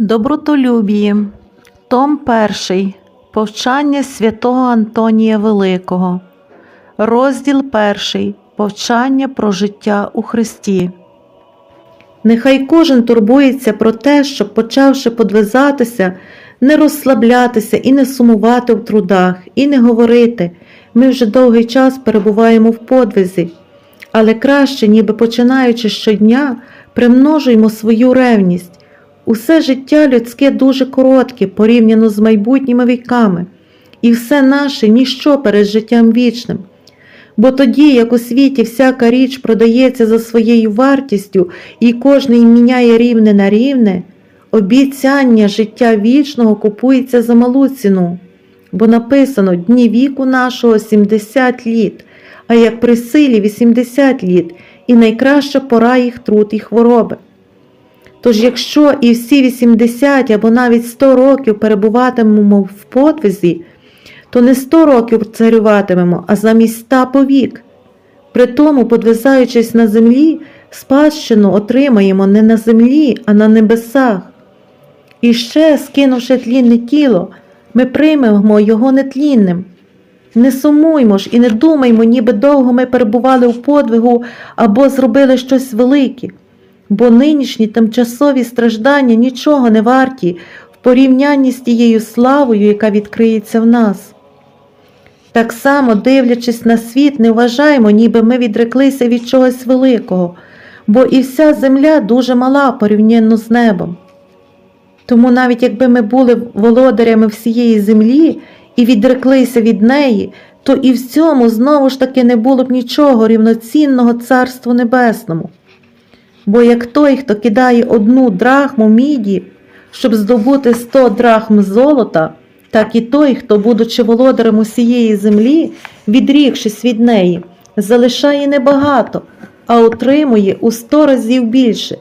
Добротолюбії, Том 1. Повчання святого Антонія Великого, розділ 1. Повчання про життя у Христі. Нехай кожен турбується про те, щоб, почавши подвизатися, не розслаблятися і не сумувати в трудах, і не говорити. Ми вже довгий час перебуваємо в подвизі, але краще, ніби починаючи щодня, примножуємо свою ревність. Усе життя людське дуже коротке порівняно з майбутніми віками, і все наше ніщо перед життям вічним. Бо тоді, як у світі всяка річ продається за своєю вартістю, і кожний міняє рівне на рівне, обіцяння життя вічного купується за малу ціну, бо написано дні віку нашого 70 літ, а як при силі 80 літ, і найкраща пора їх труд і хвороби. Тож, якщо і всі 80 або навіть 100 років перебуватимемо в подвизі, то не 100 років царюватимемо, а замість 100 повік. Притому, подвизаючись на землі, спадщину отримаємо не на землі, а на небесах. І ще, скинувши тлінне тіло, ми приймемо його нетлінним. Не сумуймо ж і не думаймо, ніби довго ми перебували в подвигу або зробили щось велике бо нинішні тимчасові страждання нічого не варті в порівнянні з тією славою, яка відкриється в нас. Так само, дивлячись на світ, не вважаємо, ніби ми відреклися від чогось великого, бо і вся земля дуже мала порівняно з небом. Тому навіть якби ми були володарями всієї землі і відреклися від неї, то і в цьому знову ж таки не було б нічого рівноцінного Царству Небесному. Бо як той, хто кидає одну драхму міді, щоб здобути сто драхм золота, так і той, хто, будучи володарем усієї землі, відрікшись від неї, залишає небагато, а отримує у сто разів більше.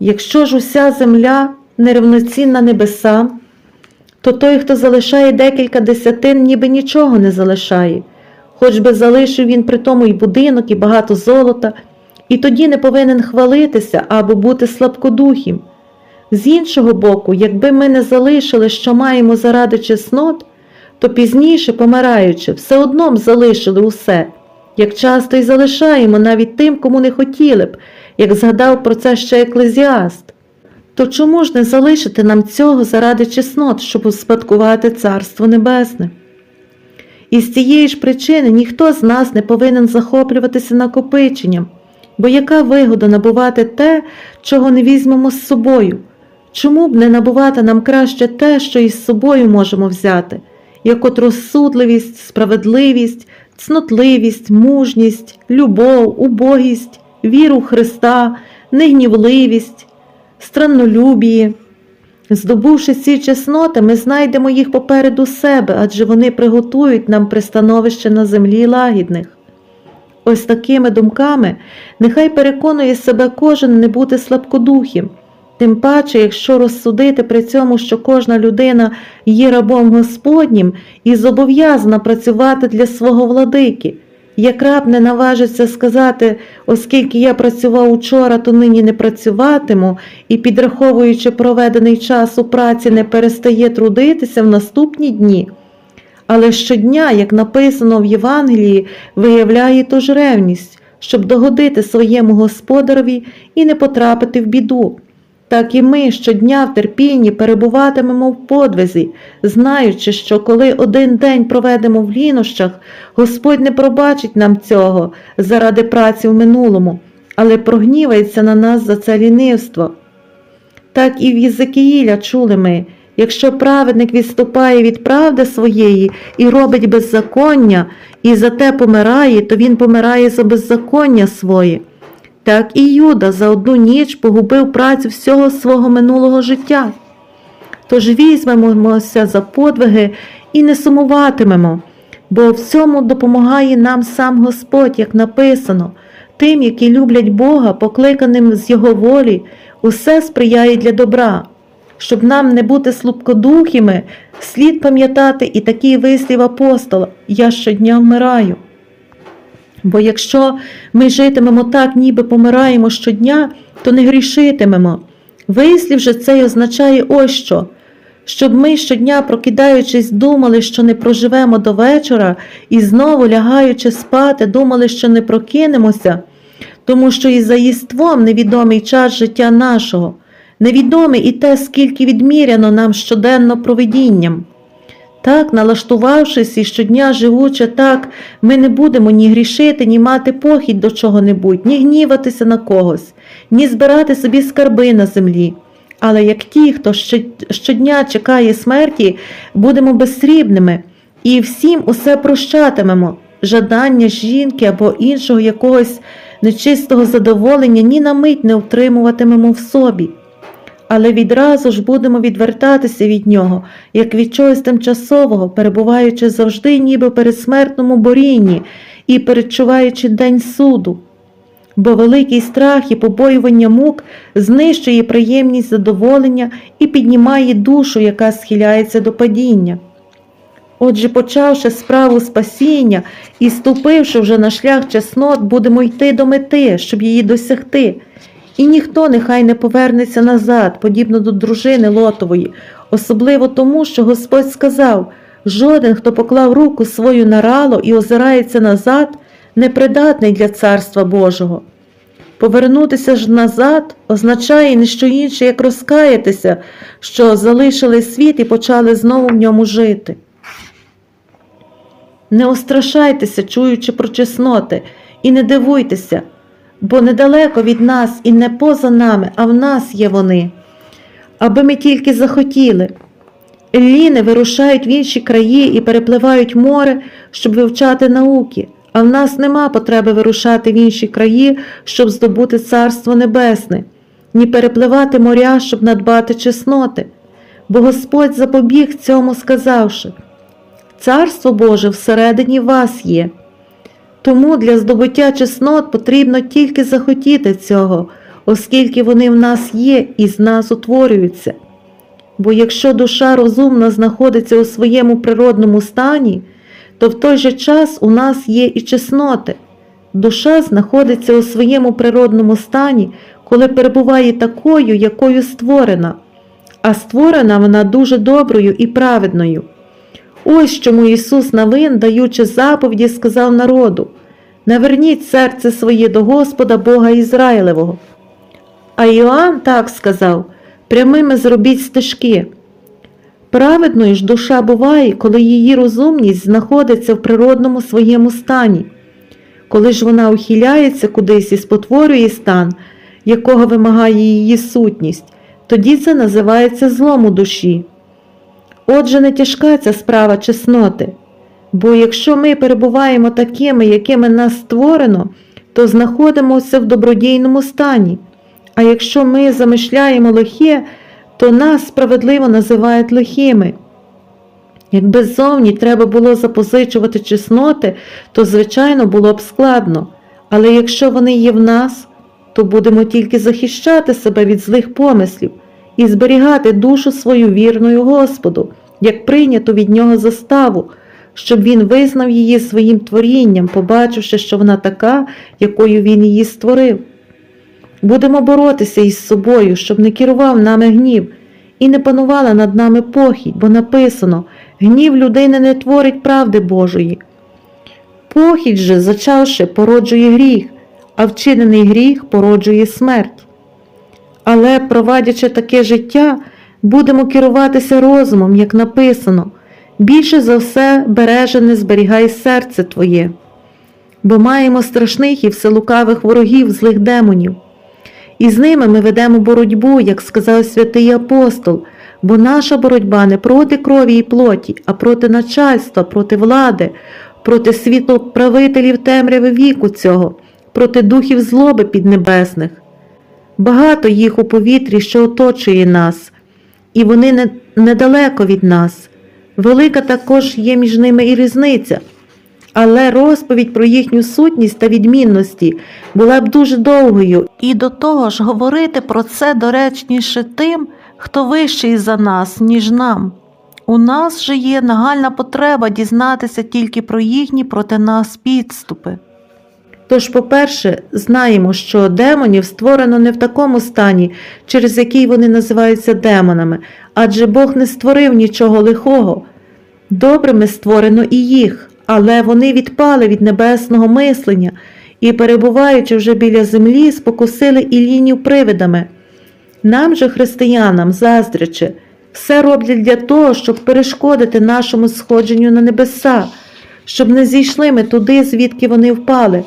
Якщо ж уся земля нерівноцінна небесам, то той, хто залишає декілька десятин, ніби нічого не залишає, хоч би залишив він при тому і будинок, і багато золота і тоді не повинен хвалитися або бути слабкодухим. З іншого боку, якби ми не залишили, що маємо заради чеснот, то пізніше, помираючи, все одно б залишили усе, як часто й залишаємо навіть тим, кому не хотіли б, як згадав про це ще еклезіаст. То чому ж не залишити нам цього заради чеснот, щоб успадкувати Царство Небесне? І з цієї ж причини ніхто з нас не повинен захоплюватися накопиченням. Бо яка вигода набувати те, чого не візьмемо з собою? Чому б не набувати нам краще те, що із собою можемо взяти, як от розсудливість, справедливість, цнотливість, мужність, любов, убогість, віру в Христа, негнівливість, страннолюбіє? Здобувши ці чесноти, ми знайдемо їх попереду себе, адже вони приготують нам пристановище на землі лагідних. Ось такими думками нехай переконує себе кожен не бути слабкодухим, тим паче, якщо розсудити при цьому, що кожна людина є рабом Господнім і зобов'язана працювати для свого владики. Як раб не наважиться сказати, оскільки я працював учора, то нині не працюватиму, і, підраховуючи проведений час у праці, не перестає трудитися в наступні дні але щодня, як написано в Євангелії, виявляє ту ж ревність, щоб догодити своєму господарові і не потрапити в біду. Так і ми щодня в терпінні перебуватимемо в подвизі, знаючи, що коли один день проведемо в лінощах, Господь не пробачить нам цього заради праці в минулому, але прогнівається на нас за це лінивство. Так і в Єзекіїля чули ми. Якщо праведник відступає від правди своєї і робить беззаконня, і за те помирає, то він помирає за беззаконня своє. Так і Юда за одну ніч погубив працю всього свого минулого життя. Тож візьмемося за подвиги і не сумуватимемо, бо в цьому допомагає нам сам Господь, як написано, тим, які люблять Бога, покликаним з Його волі, усе сприяє для добра. Щоб нам не бути слабкодухими, слід пам'ятати і такий вислів апостола Я щодня вмираю. Бо якщо ми житимемо так, ніби помираємо щодня, то не грішитимемо, Вислів же цей означає ось що. Щоб ми щодня, прокидаючись, думали, що не проживемо до вечора, і знову лягаючи спати, думали, що не прокинемося, тому що і за єством невідомий час життя нашого, невідоме і те, скільки відміряно нам щоденно провидінням. Так, налаштувавшись і щодня живучи так, ми не будемо ні грішити, ні мати похідь до чого-небудь, ні гніватися на когось, ні збирати собі скарби на землі. Але як ті, хто щодня чекає смерті, будемо безсрібними і всім усе прощатимемо, жадання жінки або іншого якогось нечистого задоволення ні на мить не втримуватимемо в собі. Але відразу ж будемо відвертатися від нього, як від чогось тимчасового, перебуваючи завжди, ніби в пересмертному борінні і передчуваючи день суду бо великий страх і побоювання мук знищує приємність задоволення і піднімає душу, яка схиляється до падіння. Отже, почавши справу спасіння і ступивши вже на шлях чеснот, будемо йти до мети, щоб її досягти. І ніхто нехай не повернеться назад, подібно до дружини Лотової, особливо тому, що Господь сказав жоден, хто поклав руку свою на рало і озирається назад, непридатний для Царства Божого. Повернутися ж назад означає не що інше, як розкаятися, що залишили світ і почали знову в ньому жити. Не устрашайтеся, чуючи про чесноти, і не дивуйтеся, бо недалеко від нас і не поза нами, а в нас є вони, аби ми тільки захотіли. Еліни вирушають в інші краї і перепливають море, щоб вивчати науки а в нас нема потреби вирушати в інші краї, щоб здобути Царство Небесне, ні перепливати моря, щоб надбати чесноти, бо Господь запобіг цьому, сказавши Царство Боже всередині вас є. Тому для здобуття чеснот потрібно тільки захотіти цього, оскільки вони в нас є і з нас утворюються. Бо якщо душа розумна знаходиться у своєму природному стані, то в той же час у нас є і чесноти. Душа знаходиться у своєму природному стані, коли перебуває такою, якою створена, а створена вона дуже доброю і праведною. Ось чому Ісус Навин, даючи заповіді, сказав народу Наверніть серце своє до Господа Бога Ізраїлевого. А Іоанн так сказав прямими зробіть стежки. Праведною ж душа буває, коли її розумність знаходиться в природному своєму стані, коли ж вона ухиляється кудись і спотворює стан, якого вимагає її сутність, тоді це називається злом у душі. Отже, не тяжка ця справа чесноти, бо якщо ми перебуваємо такими, якими нас створено, то знаходимося в добродійному стані, а якщо ми замишляємо лихе, то нас справедливо називають лихими. Якби ззовні треба було запозичувати чесноти, то, звичайно, було б складно, але якщо вони є в нас, то будемо тільки захищати себе від злих помислів і зберігати душу свою вірною Господу, як прийнято від нього заставу, щоб він визнав її своїм творінням, побачивши, що вона така, якою він її створив. Будемо боротися із собою, щоб не керував нами гнів, і не панувала над нами похідь, бо написано гнів людини не творить правди Божої. Похідь же, зачавши, породжує гріх, а вчинений гріх породжує смерть. Але, провадячи таке життя, будемо керуватися розумом, як написано, більше за все бережене зберігай серце Твоє, бо маємо страшних і вселукавих ворогів злих демонів. І з ними ми ведемо боротьбу, як сказав святий апостол, бо наша боротьба не проти крові і плоті, а проти начальства, проти влади, проти світоправителів темряви віку цього, проти духів злоби піднебесних. Багато їх у повітрі, що оточує нас, і вони не, недалеко від нас. Велика також є між ними і різниця. Але розповідь про їхню сутність та відмінності була б дуже довгою, і до того ж говорити про це доречніше тим, хто вищий за нас, ніж нам. У нас же є нагальна потреба дізнатися тільки про їхні проти нас підступи. Тож, по-перше, знаємо, що демонів створено не в такому стані, через який вони називаються демонами, адже Бог не створив нічого лихого. Добрими створено і їх, але вони відпали від небесного мислення і, перебуваючи вже біля землі, спокусили Ілінів привидами. Нам же, християнам, заздрячи, все роблять для того, щоб перешкодити нашому сходженню на небеса, щоб не зійшли ми туди, звідки вони впали.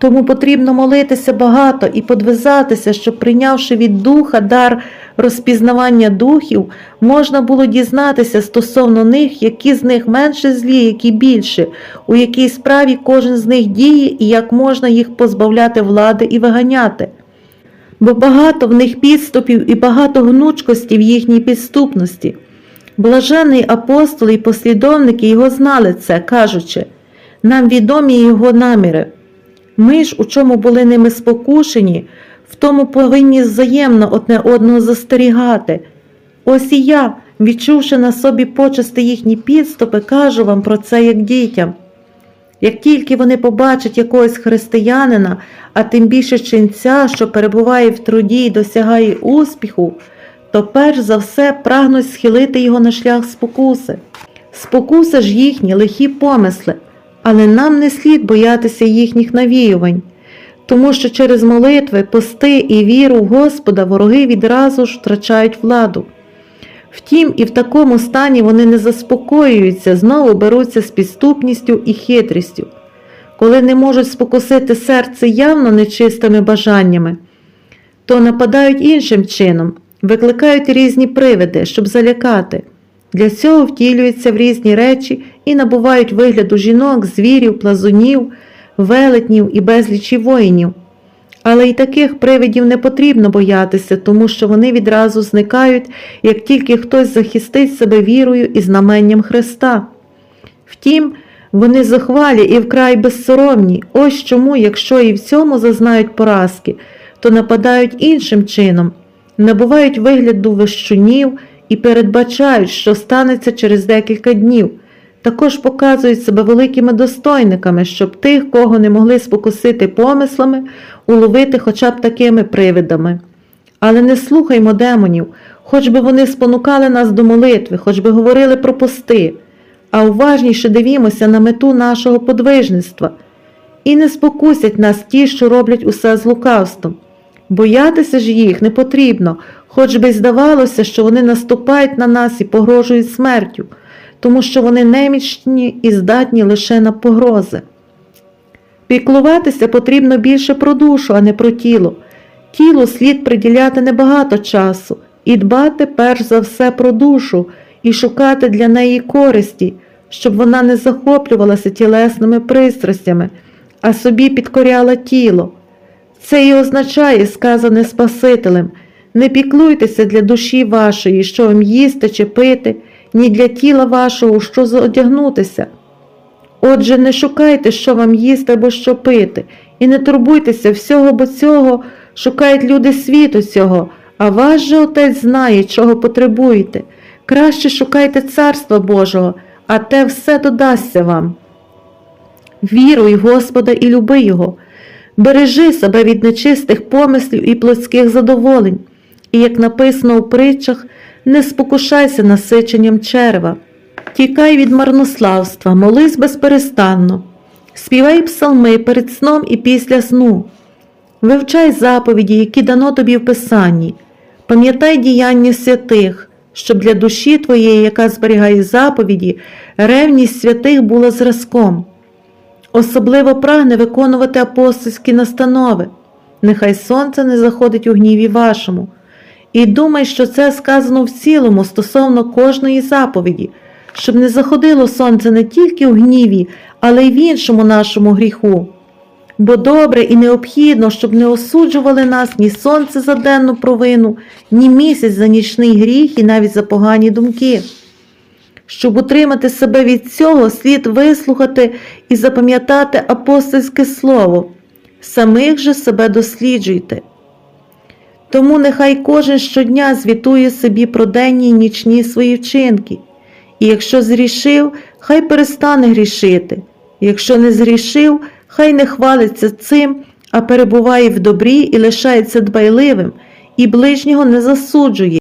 Тому потрібно молитися багато і подвизатися, щоб, прийнявши від духа дар розпізнавання духів, можна було дізнатися стосовно них, які з них менше злі, які більше, у якій справі кожен з них діє і як можна їх позбавляти влади і виганяти. Бо багато в них підступів і багато гнучкості в їхній підступності. Блажений апостол і послідовники його знали це, кажучи, нам відомі його наміри. Ми ж, у чому були ними спокушені, в тому повинні взаємно одне одного застерігати. Ось і я, відчувши на собі почасти їхні підступи, кажу вам про це як дітям. Як тільки вони побачать якогось християнина, а тим більше ченця, що перебуває в труді і досягає успіху, то перш за все прагнуть схилити його на шлях спокуси. Спокуси ж їхні лихі помисли, але нам не слід боятися їхніх навіювань, тому що через молитви, пости і віру в Господа вороги відразу ж втрачають владу. Втім, і в такому стані вони не заспокоюються, знову беруться з підступністю і хитрістю, коли не можуть спокусити серце явно нечистими бажаннями, то нападають іншим чином, викликають різні привиди, щоб залякати. Для цього втілюються в різні речі і набувають вигляду жінок, звірів, плазунів, велетнів і безлічі воїнів. Але й таких привидів не потрібно боятися, тому що вони відразу зникають, як тільки хтось захистить себе вірою і знаменням Христа. Втім, вони зухвалі і вкрай безсоромні, ось чому, якщо і в цьому зазнають поразки, то нападають іншим чином, набувають вигляду вещунів і передбачають, що станеться через декілька днів. Також показують себе великими достойниками, щоб тих, кого не могли спокусити помислами, уловити хоча б такими привидами. Але не слухаймо демонів, хоч би вони спонукали нас до молитви, хоч би говорили про пости, а уважніше дивімося на мету нашого подвижництва. І не спокусять нас ті, що роблять усе з лукавством. Боятися ж їх не потрібно, хоч би здавалося, що вони наступають на нас і погрожують смертю, тому що вони немічні і здатні лише на погрози. Піклуватися потрібно більше про душу, а не про тіло. Тілу слід приділяти небагато часу і дбати перш за все про душу і шукати для неї користі, щоб вона не захоплювалася тілесними пристрастями, а собі підкоряла тіло. Це і означає, сказане Спасителем, не піклуйтеся для душі вашої, що вам їсти чи пити, ні для тіла вашого, що одягнутися. Отже, не шукайте, що вам їсти або що пити, і не турбуйтеся всього, бо цього шукають люди світу цього, а ваш же Отець знає, чого потребуєте. Краще шукайте Царства Божого, а те все додасться вам. Віруй Господа і люби Його, бережи себе від нечистих помислів і плотських задоволень, і, як написано у притчах, не спокушайся насиченням черва. Тікай від марнославства, молись безперестанно, співай псалми перед сном і після сну, вивчай заповіді, які дано тобі в Писанні, пам'ятай діяння святих, щоб для душі твоєї, яка зберігає заповіді, ревність святих була зразком. Особливо прагне виконувати апостольські настанови, нехай сонце не заходить у гніві вашому. І думай, що це сказано в цілому стосовно кожної заповіді, щоб не заходило сонце не тільки в гніві, але й в іншому нашому гріху. Бо добре і необхідно, щоб не осуджували нас ні сонце за денну провину, ні місяць за нічний гріх і навіть за погані думки. Щоб утримати себе від цього, слід вислухати і запам'ятати апостольське слово, самих же себе досліджуйте. Тому нехай кожен щодня звітує собі про денні й нічні свої вчинки, і якщо зрішив, хай перестане грішити, якщо не зрішив, хай не хвалиться цим, а перебуває в добрі і лишається дбайливим, і ближнього не засуджує,